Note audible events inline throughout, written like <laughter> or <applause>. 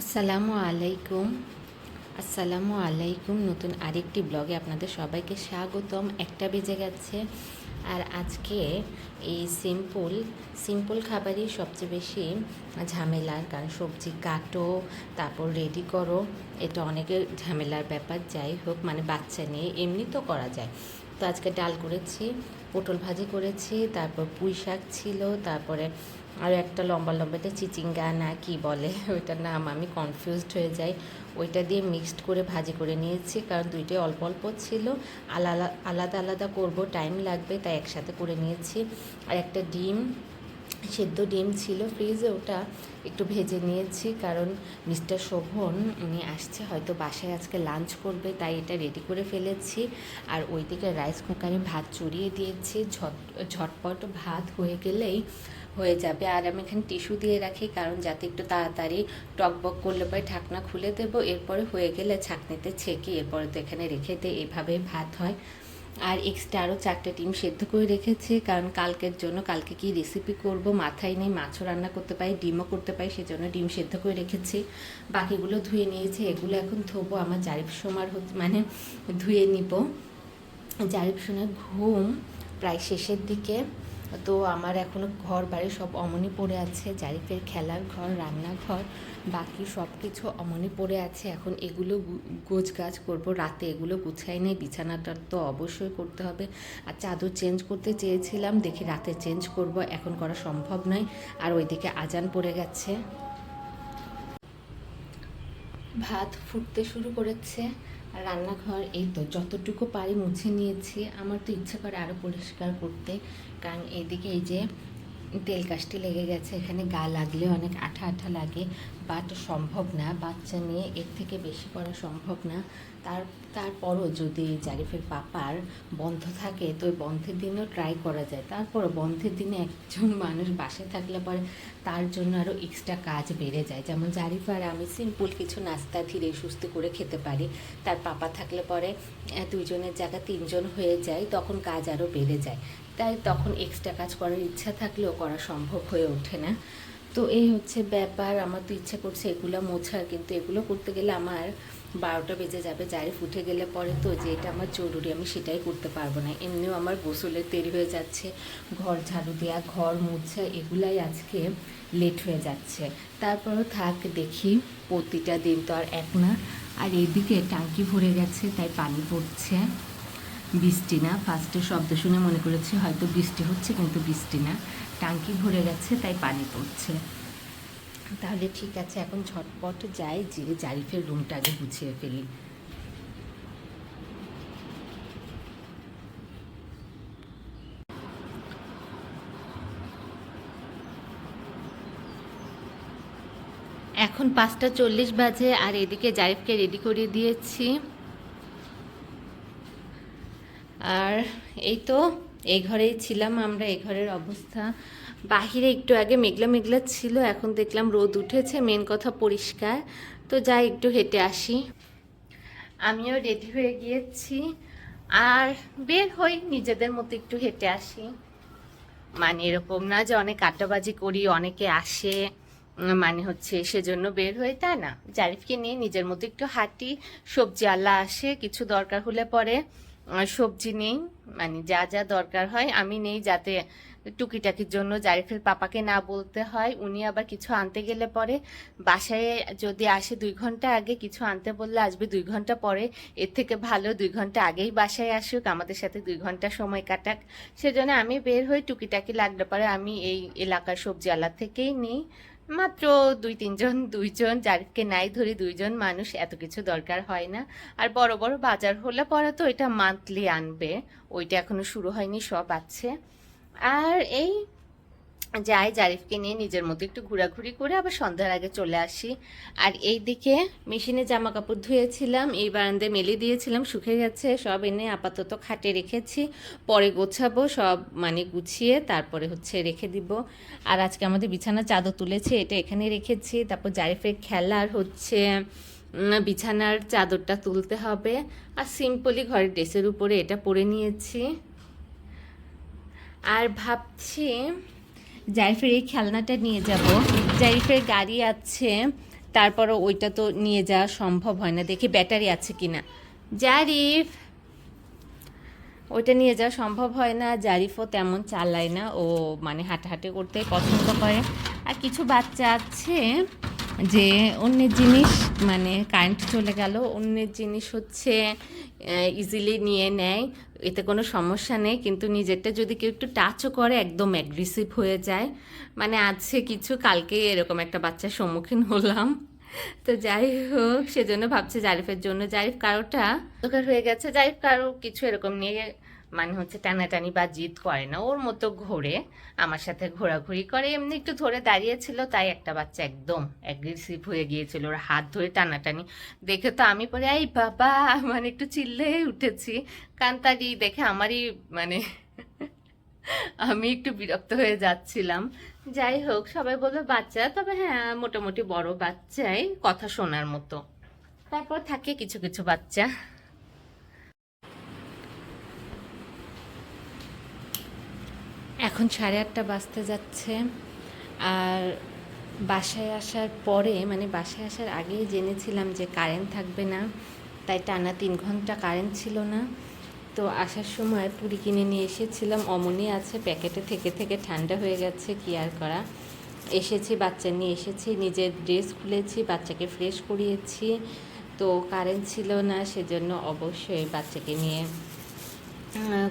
আসসালামু আলাইকুম। আসসালামু আলাইকুম। নতুন আরেকটি ব্লগে আপনাদের সবাইকে স্বাগতম। একটা বেজে গেছে। আর আজকে এই সিম্পল সিম্পল খাবারই সবচেয়ে বেশি ঝামেলার কারণ সবজি কাটো, তারপর রেডি করো। এটা অনেকের ঝামেলার ব্যাপার। যাই হোক মানে বাচ্চা নিয়ে এমনি তো করা যায়। তো আজকে ডাল করেছি, পটল ভাজি করেছি, তারপর পুঁই শাক ছিল, তারপরে আরও একটা লম্বা লম্বা লম্বাটা চিচিঙ্গা না কি বলে, <laughs> ওইটার নাম আমি কনফিউজড হয়ে যাই। ওইটা দিয়ে মিক্সড করে ভাজি করে নিয়েছি, কারণ দুইটাই অল্প অল্প ছিল। আলাদা আলাদা আলাদা করব টাইম লাগবে, তাই একসাথে করে নিয়েছি। আর একটা ডিম সেদ্ধ ডিম ছিল ফ্রিজে ওটা একটু ভেজে নিয়েছি কারণ মিস্টার শোভন, উনি আসছে, হয়তো বাসায় আজকে লাঞ্চ করবে, তাই এটা রেডি করে ফেলেছি। আর ওইদিকে রাইস কুকারে ভাত চড়িয়ে দিয়েছি, ঝট, ঝটপট ভাত হয়ে গেলেই হয়ে যাবে। আর আমি এখানে টিস্যু দিয়ে রাখি কারণ যাতে একটু তাড়াতাড়ি টকবক করলে পরে ঢাকনা খুলে দেবো, এরপরে হয়ে গেলে ছাঁকনিতে ছেঁকে, এরপরে তো এখানে রেখে দিই এভাবে ভাত হয়। আর এক্সট্রা আরও চারটে ডিম সেদ্ধ করে রেখেছি, কারণ কালকের জন্য কালকে কি রেসিপি করব মাথায় নেই, মাছও রান্না করতে পারি, ডিমও করতে পারি, সেজন্য ডিম সেদ্ধ করে রেখেছি। বাকিগুলো ধুয়ে নিয়েছি, এগুলো এখন ধোবো, আমার জারিফ সোমার হচ্ছে মানে ধুয়ে নিব। জারিফ সোনার ঘুম প্রায় শেষের দিকে। তো আমার এখনও ঘর বাড়ি সব অমনি পড়ে আছে জারিফের খেলার ঘর, রান্নাঘর, বাকি সব কিছু অমনি পড়ে আছে। এখন এগুলো গোছ গাছ করব, রাতে এগুলো গুছাই নেই, বিছানাটা তো অবশ্যই করতে হবে। আর চাদর চেঞ্জ করতে চেয়েছিলাম, দেখি রাতে চেঞ্জ করব, এখন করা সম্ভব নয়। আর ওইদিকে আজান পড়ে গেছে। ভাত ফুটতে শুরু করেছে। রান্নাঘর, এই তো যতটুকু পারি মুছে নিয়েছি। আমার তো ইচ্ছা করে আরও পরিষ্কার করতে। কারণ এদিকে এই যে তেল কাশটি লেগে গেছে, এখানে গা লাগলে অনেক আঠা আঠা লাগে। বাট সম্ভব না, বাচ্চা নিয়ে এর থেকে বেশি করা সম্ভব না। তার, তারপরও যদি জারিফের পাপার বন্ধ থাকে, তো ওই বন্ধের দিনেও ট্রাই করা যায়। তারপরও বন্ধের দিনে একজন মানুষ বাসে থাকলে পরে তার জন্য আরও এক্সট্রা কাজ বেড়ে যায়। যেমন জারিফ আর আমি সিম্পল কিছু নাস্তা ধীরে সুস্থ করে খেতে পারি। তার পাপা থাকলে পরে দুইজনের জায়গা তিনজন হয়ে যায়, তখন কাজ আরও বেড়ে যায়। তাই তখন এক্সট্রা কাজ করার ইচ্ছা থাকলেও করা সম্ভব হয়ে ওঠে না। তো এই হচ্ছে ব্যাপার, আমার তো ইচ্ছা করছে এগুলো মোছার, কিন্তু এগুলো করতে গেলে আমার বারোটা বেজে যাবে, জারি ফুটে গেলে পরে তো যে এটা আমার জরুরি, আমি সেটাই করতে পারব না। এমনিও আমার গোসলের দেরি হয়ে যাচ্ছে, ঘর ঝাড়ু দেওয়া ঘর মুছা, এগুলাই আজকে লেট হয়ে যাচ্ছে। তারপরও থাক, দেখি প্রতিটা দিন তো আর এক না। আর এইদিকে টাঙ্কি ভরে গেছে, তাই পানি পড়ছে। বৃষ্টি না ফার্স্টে শব্দ শুনে মনে করেছি হয়তো বৃষ্টি হচ্ছে, কিন্তু বৃষ্টি না। টাঙ্কি ভরে গেছে, তাই পানি পড়ছে। তাহলে ঠিক আছে, এখন ঝটপট যাই, যে জারিফের রুমটা আগে গুছিয়ে ফেলি। এখন পাঁচটা চল্লিশ বাজে, আর এদিকে জারিফকে রেডি করে দিয়েছি। আর এই তো এই ঘরেই ছিলাম আমরা এই ঘরের অবস্থা। বাহিরে একটু আগে মেঘলা মেঘলা ছিল, এখন দেখলাম রোদ উঠেছে মেন কথা পরিষ্কার। তো যাই, একটু হেঁটে আসি। আমিও রেডি হয়ে গিয়েছি। আর বের হই, নিজেদের মতো একটু হেঁটে আসি। মানে এরকম না যে অনেক আড্ডাবাজি করি, অনেকে আসে মানে হচ্ছে সেজন্য বের হয়ে তা না। জারিফকে নিয়ে নিজের মতো একটু হাঁটি সবজি আল্লাহ আসে, কিছু দরকার হলে পরে। সবজি নেই মানে যা যা দরকার হয় আমি নেই যাতে টুকিটাকির জন্য জারিফের পাপাকে না বলতে হয়। উনি আবার কিছু আনতে গেলে পরে বাসায় যদি আসে দুই ঘণ্টা আগে, কিছু আনতে বললে আসবে দুই ঘণ্টা পরে। এর থেকে ভালো দুই ঘণ্টা আগেই বাসায় আসুক, আমাদের সাথে দুই ঘণ্টা সময় কাটাক। সেজন্য আমি বের হই, টুকিটাকি লাগলে পরে আমি এই এলাকার সবজি আলা থেকেই নিই। মাত্র দুই তিনজন, দুইজন যাকে নাই ধরি দুইজন মানুষ এত কিছু দরকার হয় না। আর বড় বড় বাজার হলে পরে তো এটা মান্থলি আনবে। ওইটা এখনও শুরু হয়নি, সব আছে। আর এই যাই, জারিফকে নিয়ে নিজের মতো একটু ঘোরাঘুরি করে আবার সন্ধ্যার আগে চলে আসি। আর এই দিকে মেশিনে জামা কাপড় ধুয়েছিলাম, এই বারান্দায় মেলে দিয়েছিলাম শুকে গেছে, সব এনে আপাতত খাটে রেখেছি। পরে গোছাবো, সব মানে গুছিয়ে তারপরে হচ্ছে রেখে দিব। আর আজকে আমাদের বিছানা চাদর তুলেছে, এটা এখানে রেখেছি। তারপর জারিফের খেলার হচ্ছে বিছানার চাদরটা তুলতে হবে। আর সিম্পলি ঘরের ড্রেসের উপরে এটা পরে নিয়েছি। আর ভাবছি জারিফের এই খেলনাটা নিয়ে যাব। জাইফের গাড়ি আছে, তারপরও ওইটা তো নিয়ে যাওয়া সম্ভব হয় না। দেখি ব্যাটারি আছে কি না জারিফ! ওইটা নিয়ে যাওয়া সম্ভব হয় না। জারিফও তেমন চালায় না। ও মানে হাঁটাহাঁটি করতে পছন্দ করে। আর কিছু বাচ্চা আছে। যে অন্যের জিনিস মানে কারেন্ট চলে গেল, অন্যের জিনিস হচ্ছে ইজিলি নিয়ে নেয়। এতে কোনো সমস্যা নেই, কিন্তু নিজেরটা যদি কেউ একটু টাচও করে, একদম অ্যাগ্রেসিভ হয়ে যায়। মানে আছে কিছু, কালকে এরকম একটা বাচ্চার সম্মুখীন হলাম। তো যাই হোক, সেজন্য ভাবছে জারিফের জন্য। জারিফ কারোটা দরকার হয়ে গেছে। জারিফ, কারও কিছু এরকম নিয়ে মানে হচ্ছে টানাটানি বা জিদ করে না, ওর মতো ঘোরে, আমার সাথে ঘোরাঘুরি করে, এমনি একটু ধরে দাঁড়িয়েছিল, তাই একটা বাচ্চা একদম অ্যাগ্রেসিভ হয়ে গিয়েছিল, ওর হাত ধরে টানাটানি। দেখে তো আমি পরে এই বাবা মানে একটু চিল্লে উঠেছি। কান্তারি দেখে আমারই মানে <laughs> আমি একটু বিরক্ত হয়ে যাচ্ছিলাম। যাই হোক, সবাই বলবে বাচ্চা? তবে হ্যাঁ মোটামুটি বড় বাচ্চাই, কথা শোনার মতো। তারপর থাকে কিছু কিছু বাচ্চা। এখন সাড়ে আটটা বাজতে যাচ্ছে। আর বাসায় আসার পরে মানে বাসায় আসার আগেই জেনেছিলাম যে কারেন্ট থাকবে না, তাই টানা তিন ঘণ্টা কারেন্ট ছিল না। তো আসার সময় পুরি কিনে নিয়ে এসেছিলাম, অমনি আছে, প্যাকেটে থেকে থেকে ঠান্ডা হয়ে গেছে, কি আর করা। এসেছি, বাচ্চা নিয়ে এসেছি, নিজের ড্রেস খুলেছি, বাচ্চাকে ফ্রেশ করিয়েছি। তো কারেন্ট ছিল না, সেজন্য অবশ্যই বাচ্চাকে নিয়ে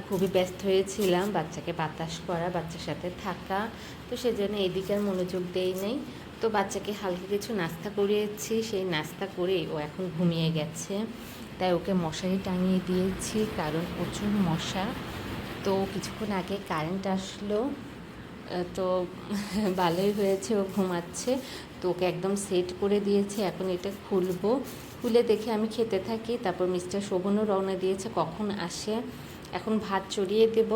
খুবই ব্যস্ত হয়েছিলাম, বাচ্চাকে বাতাস করা, বাচ্চার সাথে থাকা, তো সেজন্য এদিকে আর মনোযোগ দেই নেই। তো বাচ্চাকে হালকা কিছু নাস্তা করিয়েছি, সেই নাস্তা করেই ও এখন ঘুমিয়ে গেছে। তাই ওকে মশারি টাঙিয়ে দিয়েছি, কারণ প্রচুর মশা। তো কিছুক্ষণ আগে কারেন্ট আসলো তো <laughs> ভালোই হয়েছে, ও ঘুমাচ্ছে। তো ওকে একদম সেট করে দিয়েছে, এখন এটা খুলবো। খুলে দেখে আমি খেতে থাকি, তারপর মিস্টার শোভনও রওনা দিয়েছে, কখন আসে। এখন ভাত চড়িয়ে দেব।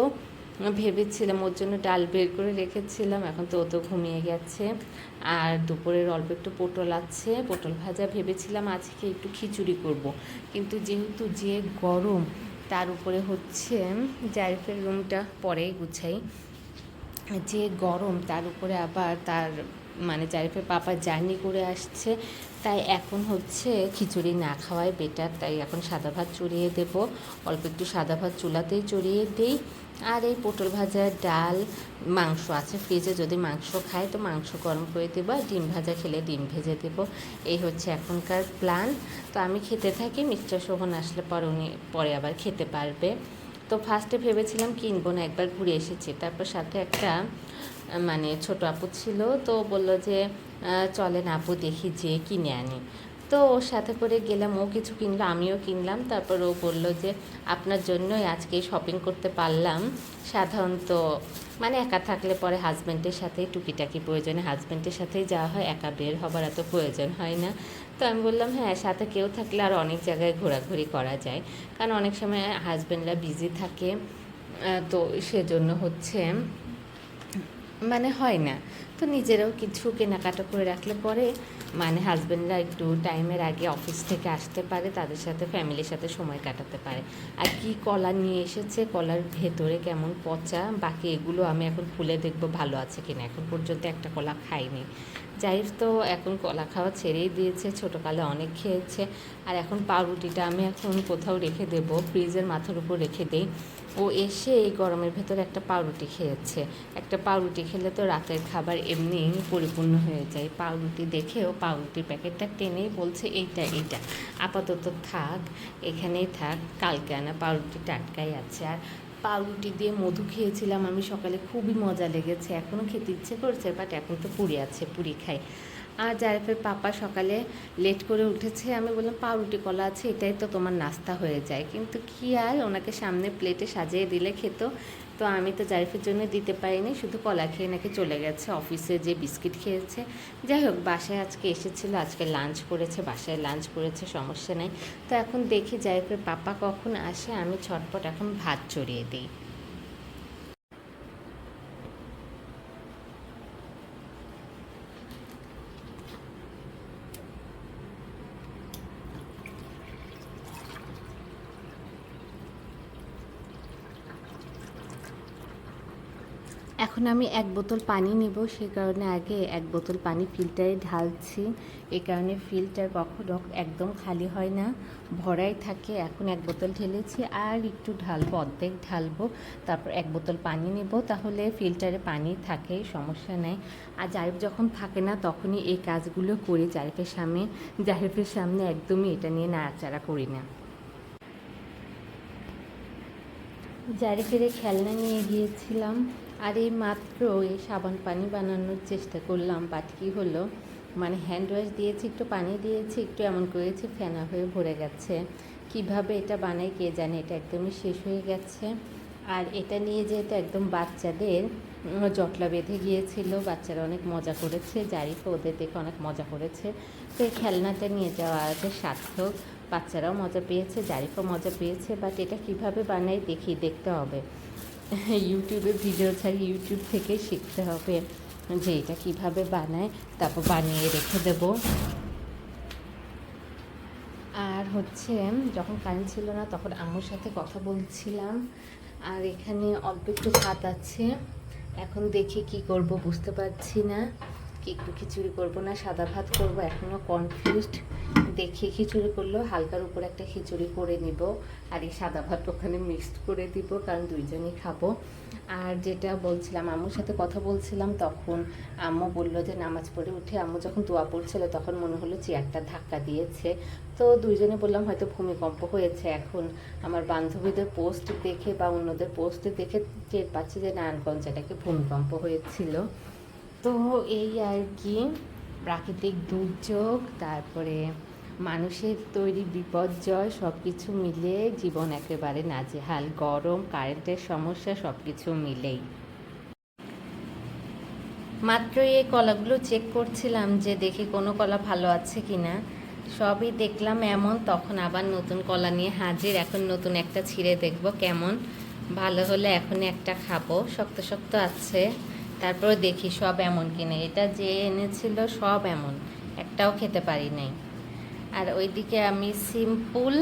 ভেবেছিলাম ওর জন্য ডাল বের করে রেখেছিলাম, এখন তো ও ঘুমিয়ে গেছে। আর দুপুরের অল্প একটু পটল আছে, পটল ভাজা ভেবেছিলাম আজকে একটু খিচুড়ি করব। কিন্তু যেহেতু যে গরম, তার উপরে হচ্ছে জারিফের রুমটা পরেই গুছাই। যে গরম, তার উপরে আবার তার মানে জারিফের পাপা জার্নি করে আসছে, তাই এখন হচ্ছে খিচুড়ি না খাওয়াই বেটার তাই এখন সাদা ভাত চড়িয়ে দেব। অল্প একটু সাদা ভাত চুলাতেই চড়িয়ে দিই। আর এই পটল ভাজা, ডাল, মাংস আছে ফ্রিজে যদি মাংস খায় তো মাংস গরম করে দেবো আর ডিম ভাজা খেলে ডিম ভেজে দেবো। এই হচ্ছে এখনকার প্ল্যান তো আমি খেতে থাকি, মিস্টার শোভন আসলে পর উনি, পরে আবার খেতে পারবে। তো ফার্স্টে ভেবেছিলাম কিনবো না, একবার ঘুরে এসেছি। তারপর সাথে একটা মানে ছোট আপু ছিল, তো বলল যে চলেন আপু, দেখি যে কিনে আনি। তো ওর সাথে করে গেলাম, ও কিছু কিনলো, আমিও কিনলাম। তারপর ও বলল যে, আপনার জন্যই আজকে শপিং করতে পারলাম। সাধারণত মানে একা থাকলে পরে হাজব্যান্ডের সাথেই টুকিটাকি প্রয়োজনে হাজব্যান্ডের সাথেই যাওয়া হয়, একা বের হবার এত প্রয়োজন হয় না। তো আমি বললাম হ্যাঁ সাথে কেউ থাকলে আর অনেক জায়গায় ঘোরাঘুরি করা যায়। কারণ অনেক সময় হাজব্যান্ডরা বিজি থাকে তো সেজন্য হচ্ছে মানে হয় না। তো নিজেরাও কিছু কেনাকাটা করে রাখলে পরে মানে হাজব্যান্ডরা একটু টাইমের আগে অফিস থেকে আসতে পারে, তাদের সাথে ফ্যামিলির সাথে সময় কাটাতে পারে। আর কি কলা নিয়ে এসেছে, কলার ভেতরে কেমন পচা, বাকি এগুলো আমি এখন খুলে দেখব ভালো আছে কিনা। এখন পর্যন্ত একটা কলা খাইনি। জাইফ তো, এখন কলা খাওয়া ছেড়েই দিয়েছে, ছোটোকালে অনেক খেয়েছে। আর এখন পাউরুটিটা আমি এখন কোথাও রেখে দেবো ফ্রিজের মাথার উপর রেখে দেই। ও এসে এই গরমের ভেতর একটা পাউরুটি খেয়েছে। একটা পাউরুটি খেলে তো রাতের খাবার এমনি পরিপূর্ণ হয়ে যায়। পাউরুটি দেখে ও পাউরুটির প্যাকেটটা টেনেই বলছে, এইটা এইটা। আপাতত থাক, এখানেই থাক, কালকে আনা পাউরুটি টাটকাই আছে। আর পাউরুটি দিয়ে মধু খেয়েছিলাম আমি সকালে, খুবই মজা লেগেছে। এখনও খেতে ইচ্ছে করছে, বাট এখন তো পুরি আছে, পুরি খাই। আর জারিফের পাপা সকালে লেট করে উঠেছে। আমি বললাম, পাউরুটি, কলা আছে, এটাই তো তোমার নাস্তা হয়ে যায়। কিন্তু কি আর, ওনাকে সামনে প্লেটে সাজিয়ে দিলে খেত। তো আমি তো জারিফের জন্য দিতে পারিনি, শুধু কলা খেয়ে নাকি চলে গেছে। অফিসে যে বিস্কিট খেয়েছে। যাই হোক, বাসায় আজকে এসেছিল, আজকে লাঞ্চ করেছে, বাসায় লাঞ্চ করেছে, সমস্যা নেই। তো এখন দেখি জারিফের পাপা কখন আসে, আমি ছটপট এখন ভাত চড়িয়ে দিই। এখন আমি এক বোতল পানি নেব, সে কারণে আগে এক বোতল পানি ফিল্টারে ঢালছি। এ কারণে ফিল্টার কখনো একদম খালি হয় না, ভরাই থাকে। এখন এক বোতল ঢেলেছি আর একটু ঢালবো, অর্ধেক ঢালবো, তারপর এক বোতল পানি নেব, তাহলে ফিল্টারে পানি থাকে, সমস্যা নেই। আর জারিফ যখন থাকে না, তখনই এই কাজগুলো করি জারিফের সামনে। জারিফের সামনে একদমই এটা নিয়ে নাড়াচাড়া করি না। জারিফের খেলনা নিয়ে গিয়েছিলাম। আর এই মাত্র এই সাবান পানি বানানোর চেষ্টা করলাম। বাট কী হলো? মানে হ্যান্ড ওয়াশ দিয়েছি, একটু পানি দিয়েছি, একটু এমন করেছি, ফেনা হয়ে ভরে গেছে। কীভাবে এটা বানাই কে জানে? এটা একদমই শেষ হয়ে গেছে। আর এটা নিয়ে যেহেতু একদম বাচ্চাদের জটলা বেঁধে গিয়েছিল, বাচ্চারা অনেক মজা করেছে জারিফও ওদের দেখে অনেক মজা করেছে। তো এই খেলনাটা নিয়ে যাওয়া আছে সার্থক। বাচ্চারাও মজা পেয়েছে জারিফও মজা পেয়েছে, বাট এটা কীভাবে বানাই দেখি, দেখতে হবে। ইউটিউবে ভিডিও ছাড়ি ইউটিউব থেকে শিখতে হবে যে এটা কীভাবে বানায়, তারপর বানিয়ে রেখে দেবো। আর হচ্ছে, যখন কারেন্ট ছিল না, তখন আম্মুর সাথে কথা বলছিলাম। আর এখানে অল্প একটু ভাত আছে। এখন দেখি কি করব বুঝতে পারছি না। কি একটু খিচুড়ি করব না, সাদা ভাত করব এখনও কনফিউজড দেখি খিচুড়ি করলেও হালকার উপর একটা খিচুড়ি করে নিব আর এই সাদা ভাত ওখানে মিক্সড করে দিব, কারণ দুইজনই খাব। আর যেটা বলছিলাম, আম্মুর সাথে কথা বলছিলাম, তখন আম্মু বলল যে নামাজ পড়ে উঠে আম্মু যখন দোয়া পড়ছিল তখন মনে হলো চেয়ারটা ধাক্কা দিয়েছে। তো দুইজনে বললাম, হয়তো ভূমিকম্প হয়েছে এখন। আমার বান্ধবীদের পোস্ট দেখে বা অন্যদের পোস্ট দেখে টের পাচ্ছি যে নারায়ণগঞ্জ এটাকে ভূমিকম্প হয়েছিল। তো এই আর কি, প্রাকৃতিক দুর্যোগ, তারপরে মানুষের তৈরি বিপর্যয় সব কিছু মিলে জীবন একেবারে নাজেহাল। গরম, কারেন্টের সমস্যা সব কিছু মিলেই। মাত্র এই কলাগুলো চেক করছিলাম যে দেখি কোনো কলা ভালো আছে কি না সবই দেখলাম এমন, তখন আবার নতুন কলা নিয়ে হাজির। এখন নতুন একটা ছিঁড়ে দেখব কেমন। ভালো হলে এখনই একটা খাব। শক্ত শক্ত আছে। তারপরে দেখি সব এমন কিনা। এটা যে এনেছিল সব এমন। একটাও খেতে পারি নাই। আর ওইদিকে আমি সিম্পল,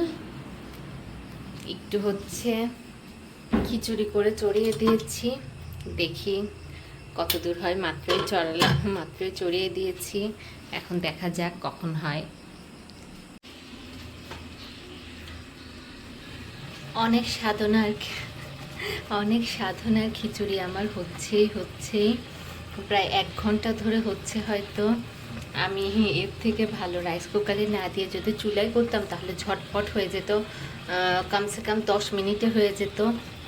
একটু হচ্ছে খিচুড়ি করে চড়িয়ে দিয়েছি। দেখি কত দূর হয়, মাত্রই চড়ালাম, <laughs> মাত্রই চড়িয়ে দিয়েছি। এখন দেখা যাক কখন হয়। অনেক সাধনার অনেক সাধনার খিচুড়ি আমার হচ্ছেই হচ্ছেই। প্রায় এক ঘণ্টা ধরে হচ্ছে হয়তো। আমি এর থেকে ভালো রাইস কুকারে না দিয়ে যদি চুলায় করতাম তাহলে ঝটপট হয়ে যেত। কমসে কম দশ মিনিটে হয়ে যেত।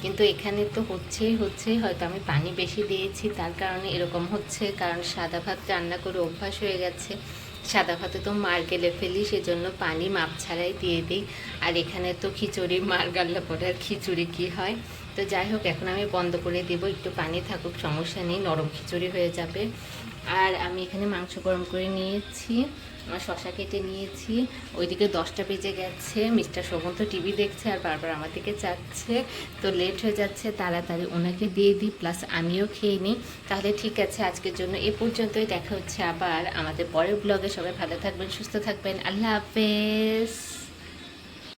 কিন্তু এখানে তো হচ্ছেই হচ্ছেই। হয়তো আমি পানি বেশি দিয়েছি, তার কারণে এরকম হচ্ছে। কারণ সাদা ভাত রান্না করে অভ্যাস হয়ে গেছে। সাদা ভাতে তো মার গেলে ফেলি, সেজন্য পানি মাপ ছাড়াই দিয়ে দিই। আর এখানে তো খিচুড়ি, মার গাল্লা পরে আর খিচুড়ি কী হয়? তো যাই হোক, এখন আমি বন্ধ করে দেবো। একটু পানি থাকুক, সমস্যা নেই, নরম খিচুড়ি হয়ে যাবে। আর আমি এখানে মাংস গরম করে নিয়েছি, আমার শশা কেটে নিয়েছি। ওইদিকে দশটা বেজে গেছে, মিস্টার শোভন তো টিভি দেখছে আর বারবার আমার দিকে চাচ্ছে। তো লেট হয়ে যাচ্ছে, তাড়াতাড়ি ওনাকে দিয়ে দিই, প্লাস আমিও খেয়ে নিই। তাহলে ঠিক আছে, আজকের জন্য এ পর্যন্তই। দেখা হচ্ছে আবার আমাদের পরের ব্লগে। সবাই ভালো থাকবেন, সুস্থ থাকবেন। আল্লাহ হাফেজ।